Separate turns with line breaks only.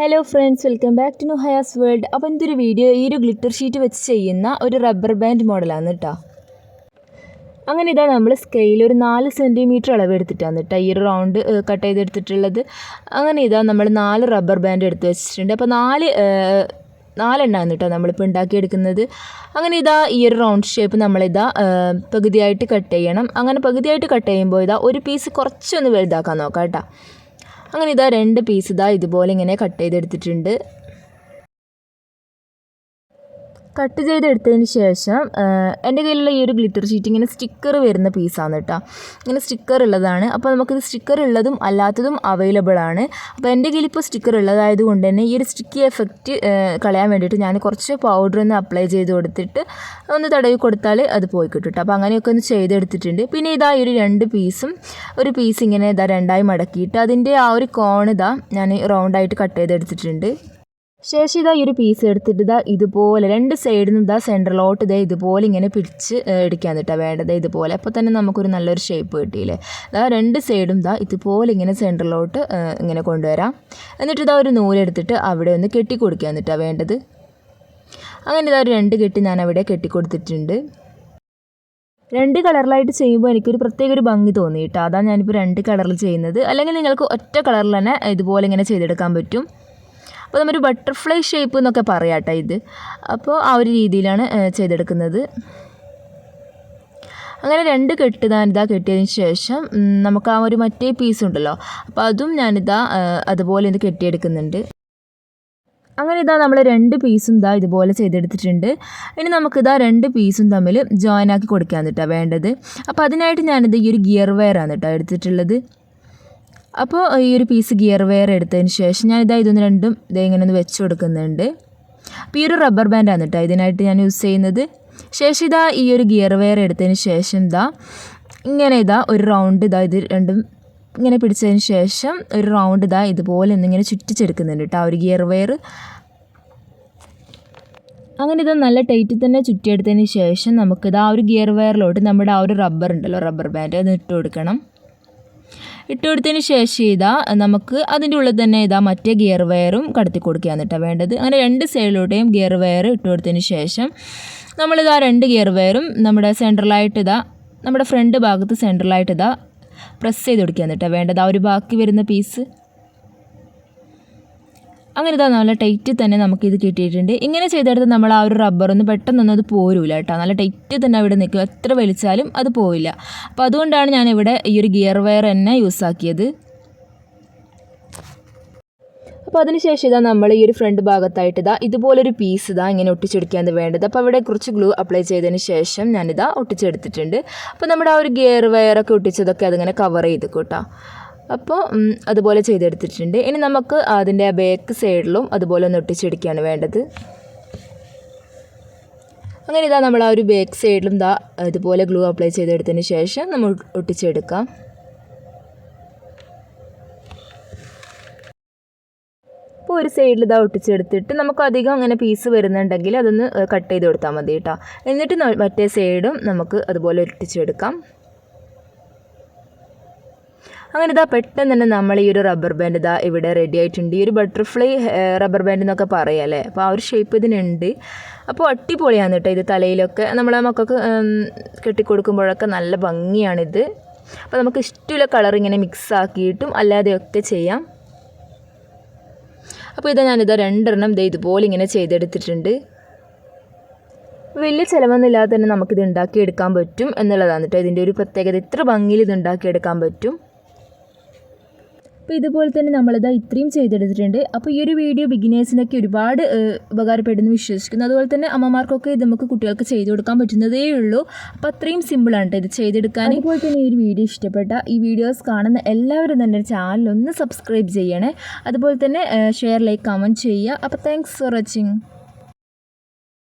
Hello friends welcome back to Hayas world അപ്പോൾ എന്തൊരു video ഈ ഒരു ഗ്ലിറ്റർ ഷീറ്റ് വെച്ച് ചെയ്യുന്ന ഒരു റബ്ബർ ബാൻഡ് മോഡലാണ് കേട്ടോ അങ്ങനെ ഇതാ നമ്മൾ സ്കെയിൽ ഒരു നാല് സെന്റിമീറ്റർ അളവ് എടുത്തിട്ടാണ് കേട്ടോ ഈ റൗണ്ട് കട്ട് ചെയ്തെടുത്തിട്ടുള്ളത്. അങ്ങനെ ഇതാ നമ്മൾ നാല് റബ്ബർ ബാൻഡ് എടുത്ത് വെച്ചിട്ടുണ്ട്. അപ്പോൾ നാല് നാലെണ്ണമാണ് കേട്ടോ നമ്മളിപ്പോൾ ഉണ്ടാക്കിയെടുക്കുന്നത്. അങ്ങനെ ഇതാ ഈ ഒരു റൗണ്ട് ഷേപ്പ് നമ്മളിതാ പകുതിയായിട്ട് കട്ട് ചെയ്യണം. അങ്ങനെ പകുതിയായിട്ട് കട്ട് ചെയ്യുമ്പോൾ ഇതാ ഒരു പീസ് കുറച്ചൊന്ന് വലുതാക്കാൻ നോക്കാം കേട്ടോ അങ്ങനെ ഇതാ രണ്ട് പീസ് ഇതാ ഇതുപോലെ ഇങ്ങനെ കട്ട് ചെയ്തെടുത്തിട്ടുണ്ട്. കട്ട് ചെയ്തെടുത്തതിന് ശേഷം എന്റെ കയ്യിലുള്ള ഈ ഒരു ഗ്ലിറ്റർ ഷീറ്റ് ഇങ്ങനെ സ്റ്റിക്കർ വരുന്ന പീസാണ് കേട്ടോ. ഇങ്ങനെ സ്റ്റിക്കർ ഉള്ളതാണ്. അപ്പോൾ നമുക്കിത് സ്റ്റിക്കർ ഉള്ളതും അല്ലാത്തതും അവൈലബിൾ ആണ്. അപ്പോൾ എന്റെ കയ്യിൽ ഇപ്പോൾ സ്റ്റിക്കർ ഉള്ളതായത് കൊണ്ട് തന്നെ ഈ ഒരു സ്റ്റിക്കി എഫക്റ്റ് കളയാൻ വേണ്ടിയിട്ട് ഞാൻ കുറച്ച് പൗഡർ ഒന്ന് അപ്ലൈ ചെയ്ത് കൊടുത്തിട്ട് ഒന്ന് തടവി കൊടുത്താൽ അത് പോയി കിട്ടും അപ്പോൾ അങ്ങനെയൊക്കെ ഒന്ന് ചെയ്തെടുത്തിട്ടുണ്ട്. പിന്നെ ഇതാ ഈ ഒരു രണ്ട് പീസും ഒരു പീസ് ഇങ്ങനെ ഇതാ രണ്ടായി മടക്കിയിട്ട് അതിന്റെ ആ ഒരു കോൺ ഞാൻ റൗണ്ടായിട്ട് കട്ട് ചെയ്തെടുത്തിട്ടുണ്ട്. ശേഷം ഇതാ ഈ ഒരു പീസ് എടുത്തിട്ട് ഇതാ ഇതുപോലെ രണ്ട് സൈഡിൽ നിന്ന് ഇതാ സെന്ററിലോട്ട് ഇതേ ഇതുപോലെ ഇങ്ങനെ പിടിച്ച് എടുക്കാൻ കേട്ടോ വേണ്ടത്. ഇതുപോലെ. അപ്പോൾ തന്നെ നമുക്കൊരു നല്ലൊരു ഷേപ്പ് കിട്ടിയില്ലേ? ഇതാ രണ്ട് സൈഡും ഇതാ ഇതുപോലെ ഇങ്ങനെ സെന്ററിലോട്ട് ഇങ്ങനെ കൊണ്ടുവരാം. എന്നിട്ട് ഇതാ ഒരു നൂലെടുത്തിട്ട് അവിടെ ഒന്ന് കെട്ടി കൊടുക്കാൻ കേട്ടോ വേണ്ടത്. അങ്ങനെ ഇതാ ഒരു രണ്ട് കെട്ടി ഞാൻ അവിടെ കെട്ടി കൊടുത്തിട്ടുണ്ട് രണ്ട് കളറിലായിട്ട് ചെയ്യുമ്പോൾ എനിക്കൊരു പ്രത്യേക ഒരു ഭംഗി തോന്നി കേട്ടോ. അതാണ് ഞാനിപ്പോൾ രണ്ട് കളറിൽ ചെയ്യുന്നത്. അല്ലെങ്കിൽ നിങ്ങൾക്ക് ഒറ്റ കളറിൽ തന്നെ ഇതുപോലെ ഇങ്ങനെ ചെയ്തെടുക്കാൻ പറ്റും. അപ്പോൾ നമ്മൊരു ബട്ടർഫ്ലൈ ഷേപ്പ് എന്നൊക്കെ പറയാട്ടെ ഇത്. അപ്പോൾ ആ ഒരു രീതിയിലാണ് ചെയ്തെടുക്കുന്നത്. അങ്ങനെ രണ്ട് കെട്ട് ഞാനിതാ കെട്ടിയതിന് ശേഷം നമുക്ക് ആ ഒരു മറ്റേ പീസ് ഉണ്ടല്ലോ. അപ്പോൾ അതും ഞാനിതാ അതുപോലെ ഇത് കെട്ടിയെടുക്കുന്നുണ്ട്. അങ്ങനെ ഇതാ നമ്മൾ രണ്ട് പീസും ഇതാ ഇതുപോലെ ചെയ്തെടുത്തിട്ടുണ്ട്. ഇനി നമുക്കിതാ രണ്ട് പീസും തമ്മിൽ ജോയിൻ ആക്കി കൊടുക്കാൻ കേട്ടോ വേണ്ടത്. അപ്പോൾ അതിനായിട്ട് ഞാനിത് ഈ ഒരു ഗിയർ വെയറാണ് കേട്ടോ എടുത്തിട്ടുള്ളത്. അപ്പോൾ ഈ ഒരു പീസ് ഗിയർ വെയർ എടുത്തതിന് ശേഷം ഞാൻ ഇതാ ഇതൊന്ന് രണ്ടും ഇതേ ഇങ്ങനെ ഒന്ന് വെച്ച് കൊടുക്കുന്നുണ്ട്. അപ്പോൾ ഈ ഒരു റബ്ബർ ബാൻഡാണ് കേട്ടോ ഇതിനായിട്ട് ഞാൻ യൂസ് ചെയ്യുന്നത്. ശേഷം ഇതാ ഈ ഒരു ഗിയർ വെയർ എടുത്തതിന് ശേഷം ഇതാ ഇങ്ങനെ ഇതാ ഒരു റൗണ്ട് ഇതാ ഇത് രണ്ടും ഇങ്ങനെ പിടിച്ചതിന് ശേഷം ഒരു റൗണ്ട് ഇതാ ഇതുപോലെ ഒന്നിങ്ങനെ ചുറ്റിച്ചെടുക്കുന്നുണ്ട് കേട്ടോ ആ ഒരു ഗിയർ വെയർ അങ്ങനെ ഇത് നല്ല ടൈറ്റിൽ തന്നെ ചുറ്റിയെടുത്തതിന് ശേഷം നമുക്കിത് ആ ഒരു ഗിയർ വെയറിലോട്ട് നമ്മുടെ ആ ഒരു റബ്ബർ ഉണ്ടല്ലോ റബ്ബർ ബാൻഡ് അത് ഇട്ട് കൊടുക്കണം. ഇട്ട് കൊടുത്തതിന് ശേഷം ഇതാ നമുക്ക് അതിന്റെ ഉള്ളിൽ തന്നെ ഇതാ മറ്റേ ഗിയർ വയറും കടത്തി കൊടുക്കുകയാണ് കേട്ടോ വേണ്ടത്. അങ്ങനെ രണ്ട് സൈഡിലൂടെയും ഗിയർ വയർ ഇട്ട് കൊടുത്തതിന് ശേഷം നമ്മളിതാ രണ്ട് ഗിയർ വയറും നമ്മുടെ സെൻട്രലായിട്ട് ഇതാ നമ്മുടെ ഫ്രണ്ട് ഭാഗത്ത് സെൻട്രലായിട്ട് ഇതാ പ്രസ് ചെയ്ത് കൊടുക്കുകയാണ് കേട്ടോ വേണ്ടത്. ആ ഒരു ബാക്കി വരുന്ന പീസ് അങ്ങനെ ഇതാ നല്ല ടൈറ്റ് തന്നെ നമുക്ക് ഇത് കിട്ടിയിട്ടുണ്ട്. ഇങ്ങനെ ചെയ്തെടുത്ത് നമ്മൾ ആ ഒരു റബ്ബറൊന്നും പെട്ടെന്നൊന്നും അത് പോരൂല കേട്ടോ. നല്ല ടൈറ്റ് തന്നെ അവിടെ നിൽക്കും. എത്ര വലിച്ചാലും അത് പോവില്ല. അപ്പോൾ അതുകൊണ്ടാണ് ഞാനിവിടെ ഈ ഒരു ഗിയർ വയർ തന്നെ യൂസ് ആക്കിയത്. അപ്പോൾ അതിനുശേഷം ഇതാ നമ്മൾ ഈ ഒരു ഫ്രണ്ട് ഭാഗത്തായിട്ട് ഇതാ ഇതുപോലൊരു പീസ് ഇതാ ഇങ്ങനെ ഒട്ടിച്ചെടുക്കുകയാണ് വേണ്ടത്. അപ്പോൾ അവിടെ കുറച്ച് ഗ്ലൂ അപ്ലൈ ചെയ്തതിന് ശേഷം ഞാനിതാ ഒട്ടിച്ചെടുത്തിട്ടുണ്ട്. അപ്പോൾ നമ്മുടെ ആ ഒരു ഗിയർ വയറൊക്കെ ഒട്ടിച്ചതൊക്കെ അതിങ്ങനെ കവർ ചെയ്ത് കൂട്ടാം. അപ്പോൾ അതുപോലെ ചെയ്തെടുത്തിട്ടുണ്ട്. ഇനി നമുക്ക് അതിന്റെ ബാക്ക് സൈഡിലും അതുപോലെ ഒന്ന് ഒട്ടിച്ചെടുക്കുകയാണ് വേണ്ടത്. അങ്ങനെ ഇതാ നമ്മൾ ആ ഒരു ബാക്ക് സൈഡിലും ഇതാ ഇതുപോലെ ഗ്ലൂ അപ്ലൈ ചെയ്തെടുത്തതിന് ശേഷം നമ്മൾ ഒട്ടിച്ചെടുക്കാം. അപ്പോൾ ഒരു സൈഡിൽ ഇതാ ഒട്ടിച്ചെടുത്തിട്ട് നമുക്ക് അധികം അങ്ങനെ പീസ് വരുന്നുണ്ടെങ്കിൽ അതൊന്ന് കട്ട് ചെയ്ത് കൊടുത്താൽ മതി കേട്ടോ. എന്നിട്ട് മറ്റേ സൈഡും നമുക്ക് അതുപോലെ ഒട്ടിച്ചെടുക്കാം. അങ്ങനെ ഇതാ പെട്ടെന്ന് തന്നെ നമ്മൾ ഈ ഒരു റബ്ബർ ബാൻഡ് ഇതാ ഇവിടെ റെഡി ആയിട്ടുണ്ട്. ഈ ഒരു ബട്ടർഫ്ലൈ റബ്ബർ ബാൻഡ് എന്നൊക്കെ പറയാം അല്ലേ? അപ്പോൾ ആ ഒരു ഷേപ്പ് ഇതിനുണ്ട്. അപ്പോൾ അടിപൊളിയാണ് കേട്ടോ ഇത് തലയിലൊക്കെ. നമ്മളെ മക്കൾക്ക് കെട്ടിക്കൊടുക്കുമ്പോഴൊക്കെ നല്ല ഭംഗിയാണിത്. അപ്പോൾ നമുക്ക് ഇഷ്ടമുള്ള കളർ ഇങ്ങനെ മിക്സ് ആക്കിയിട്ടും അല്ലാതെയൊക്കെ ചെയ്യാം. അപ്പോൾ ഇതാ ഞാനിത് രണ്ടെണ്ണം ഇതേ ഇതുപോലെ ഇങ്ങനെ ചെയ്തെടുത്തിട്ടുണ്ട്. വലിയ ചിലവൊന്നുമില്ലാതെ തന്നെ നമുക്കിത് ഉണ്ടാക്കിയെടുക്കാൻ പറ്റും എന്നുള്ളതാണ് കേട്ടോ ഇതിന്റെ ഒരു പ്രത്യേകത. ഇത്ര ഭംഗിയിൽ ഇത് ഉണ്ടാക്കിയെടുക്കാൻ പറ്റും. അപ്പോൾ ഇതുപോലെ തന്നെ നമ്മളിത് ഇത്രയും ചെയ്തെടുത്തിട്ടുണ്ട്. അപ്പോൾ ഈ ഒരു വീഡിയോ ബിഗിനേഴ്സിനൊക്കെ ഒരുപാട് ഉപകാരപ്പെടുന്നു വിശ്വസിക്കുന്നു. അതുപോലെ തന്നെ അമ്മമാർക്കൊക്കെ ഇത് നമുക്ക് കുട്ടികൾക്ക് ചെയ്തു കൊടുക്കാൻ പറ്റുന്നതേ ഉള്ളൂ. അപ്പോൾ അത്രയും സിമ്പിളാണ് ഇത് ചെയ്തെടുക്കാൻ. അതുപോലെ തന്നെ ഈ ഒരു വീഡിയോ ഇഷ്ടപ്പെട്ട ഈ വീഡിയോസ് കാണുന്ന എല്ലാവരും തന്നെ ചാനൽ ഒന്ന് സബ്സ്ക്രൈബ് ചെയ്യണേ. അതുപോലെ തന്നെ ഷെയർ ലൈക്ക് കമന്റ് ചെയ്യുക. അപ്പോൾ താങ്ക്സ് ഫോർ വാച്ചിങ്